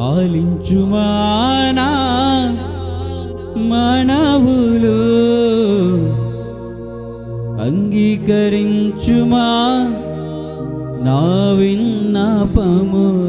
ఆలించుమానా మనవులు? అంగీకరించుమా నా విన్నపము?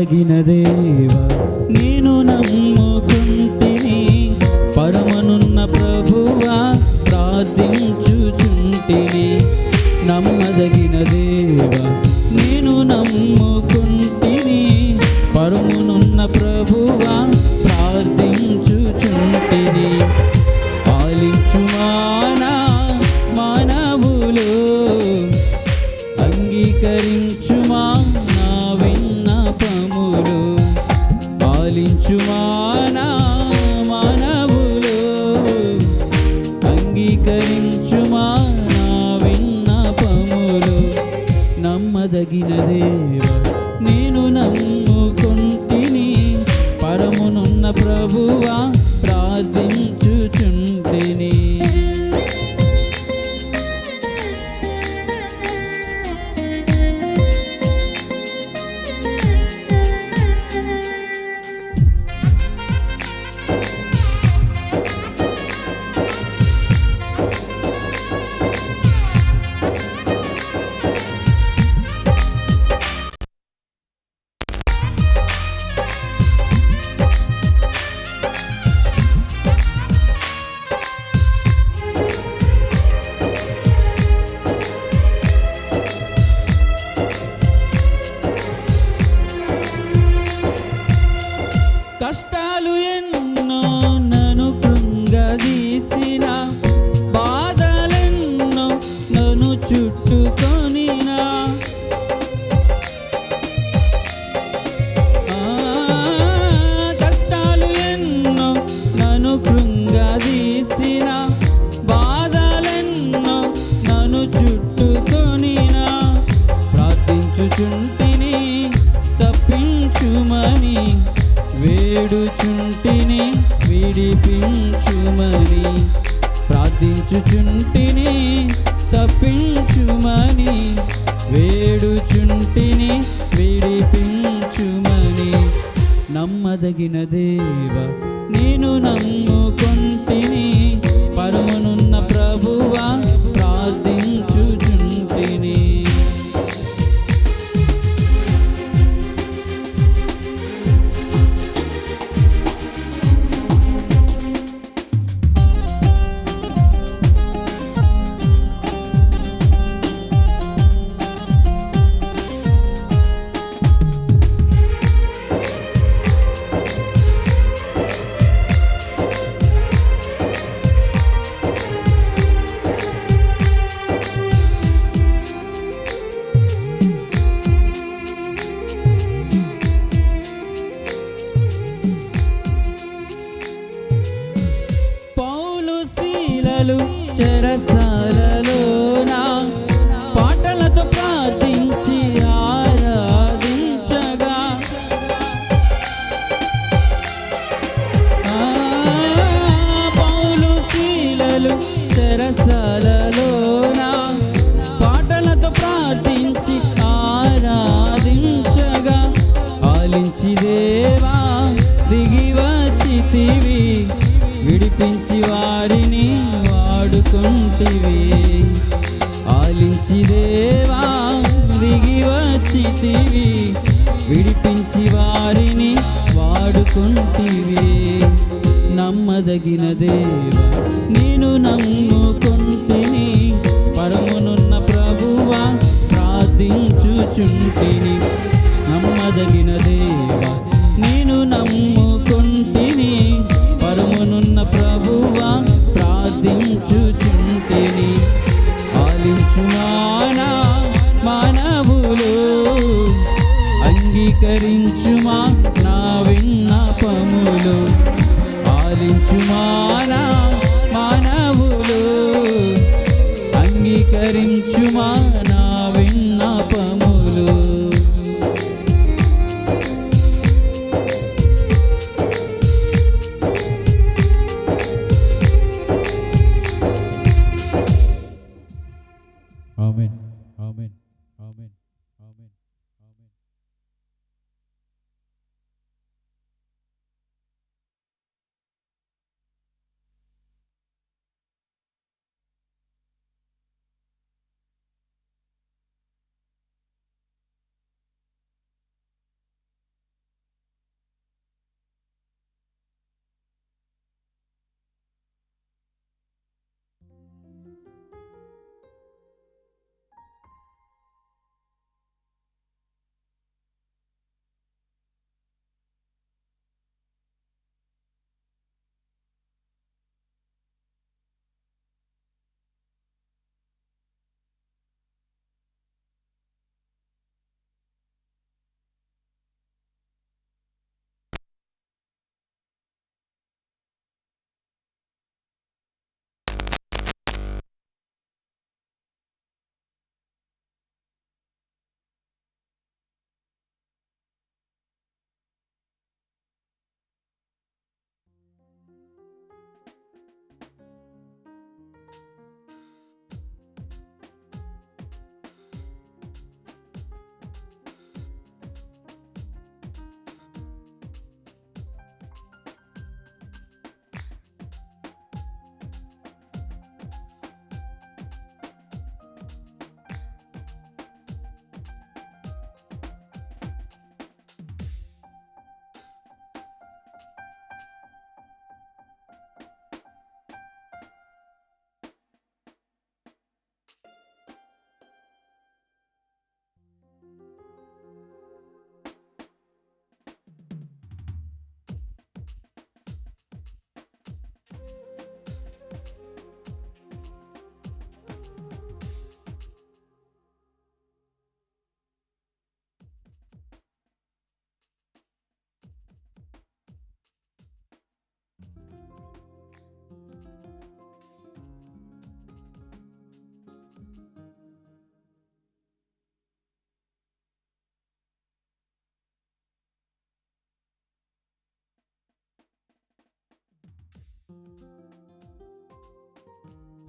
తగిన దేవ నేను నమ్ముకుంటిని పరమనున్న ప్రభువా ప్రార్థించుచుంటిని నమ్మదగిన దేవ నేను నమ్ముకుంటుని. పరమునున్న ప్రభువా వేడుచుంటిని తప్పించుమని వేడుచుంటిని విడిపించుమని ప్రార్థించుచుంటిని తప్పించుమని వేడుచుంటిని విడిపించుమని. నమ్మదగిన దేవ నేను నమ్ముకొని దేవా దిగి వచ్చితివి విడిపించి వారిని వాడుకుంటివి. ఆలించి దేవా దిగి వచ్చితివి విడిపించి వారిని వాడుకుంటివి. నమ్మదగిన దేవా నేను నమ్ముకుంటుని. పరమునున్న ప్రభువా ప్రార్థించుచుంటిని. నమ్మదగిన దేవ నేను నమ్ము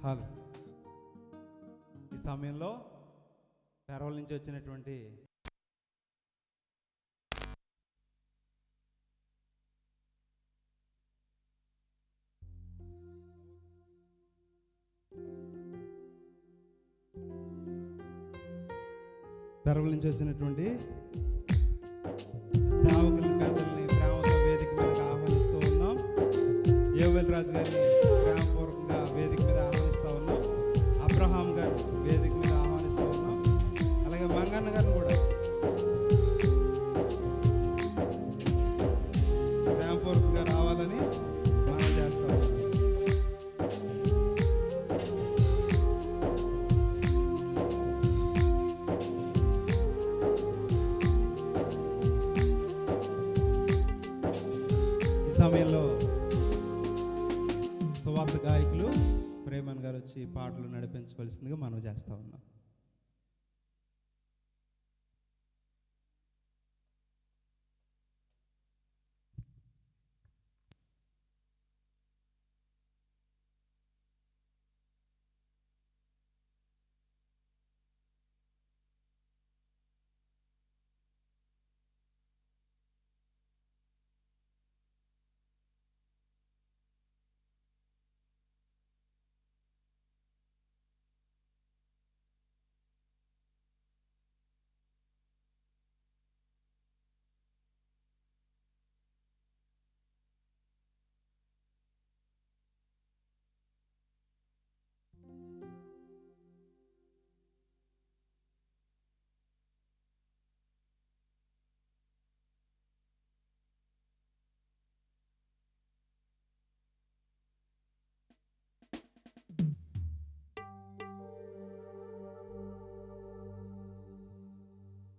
హలో. ఈ సమయంలో పెరవల నుంచి వచ్చినటువంటి పెరవల నుంచి వచ్చినటువంటి సేవకుల్ని పెద్దల్ని ప్రేమతో వేదిక మీద ఆహ్వానిస్తూ ఉన్నాం. యోవెల్ రాజు గారిని సమయంలో సువార్త గాయకులు ప్రేమన్ గారు వచ్చి పాటలు నడిపించవలసిందిగా మనం చేస్తా ఉన్నాం.